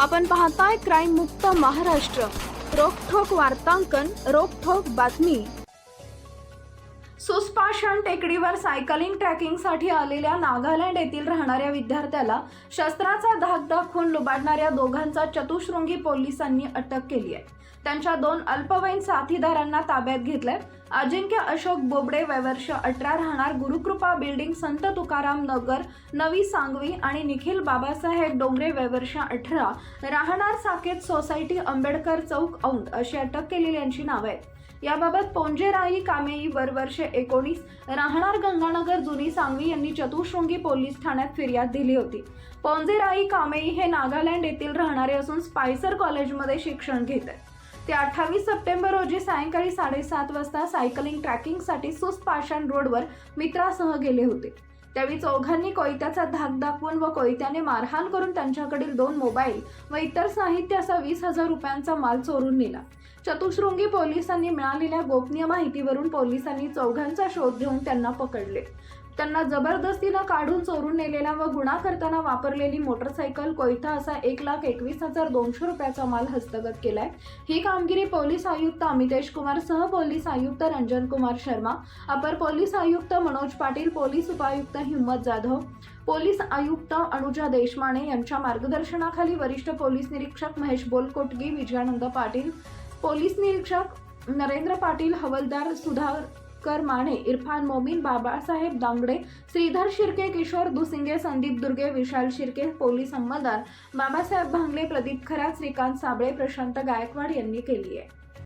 आपण पाहताय क्राईम मुक्त महाराष्ट्र. रोखोक वार्तांकन रोखोक बातमी. सुस्पाषण टेकडीवर सायकलिंग ट्रॅकिंगसाठी आलेल्या नागालँड येथील राहणाऱ्या विद्यार्थ्याला शस्त्राचा धाक दाखवून लुबाडणाऱ्या दोघांचा चतुशृंगी पोलिसांनी अटक केली आहे. त्यांच्या दोन अल्पवयीन साथीदारांना ताब्यात घेतलंय. अजिंक्य अशोक बोबडे वयवर्ष अठरा राहणार गुरुकृपा बिल्डिंग संत तुकाराम नगर नवी सांगवी आणि निखिल बाबासाहेब डोंगरे वयवर्ष अठरा राहणार साकेत सोसायटी आंबेडकर चौक औंध अशी अटक केलेली यांची नावं आहेत. याबाबत पोंजेराई कामेई वरवर्ष एकोणीस राहणार गंगानगर जुनी सांगवी यांनी चतुशृंगी पोलीस ठाण्यात फिर्याद दिली होती. पोंजेराई कामेई हे नागालँड येथील राहणारे असून स्पायसर कॉलेजमध्ये शिक्षण घेत आहेत. ते अठ्ठावीस सप्टेंबर रोजी सायंकाळी साडेसात वाजता सायकलिंग ट्रॅकिंगसाठी सुस्त पाषाण रोडवर मित्रासह गेले होते. त्यावेळी चौघांनी कोयत्याचा धाक दाखवून व कोयत्याने मारहाण करून त्यांच्याकडील दोन मोबाईल व इतर साहित्य असा वीस हजार रुपयांचा माल चोरून नेला. चतुशृंगी पोलिसांनी मिळालेल्या गोपनीय माहितीवरून पोलिसांनी चौघांचा शोध घेऊन त्यांना पकडले. त्यांना जबरदस्तीनं काढून चोरून नेलेला व गुन्हा करताना वापरलेली मोटरसायकल कोयता असा एक लाख एकवीस हजार दोनशे रुपयाचा माल हस्तगत केलाय. ही कामगिरी पोलीस आयुक्त अमितेश कुमार सह पोलीस आयुक्त रंजन कुमार शर्मा अपर पोलीस आयुक्त मनोज पाटील पोलीस उपायुक्त हिम्मत जाधव पोलीस आयुक्त अनुजा देशमाने यांच्या मार्गदर्शनाखाली वरिष्ठ पोलीस निरीक्षक महेश बोलकोटगी विजयानंद पाटील पोलीस निरीक्षक नरेंद्र पाटील हवलदार भास्कर माने इरफान मोमीन बाबासाहेब दांगडे श्रीधर शिर्के किशोर दुसिंगे संदीप दुर्गे विशाल शिर्के पोलीस अंमलदार बाबासाहेब भांगले प्रदीप खरात श्रीकांत साबळे प्रशांत गायकवाड यांनी केली आहे.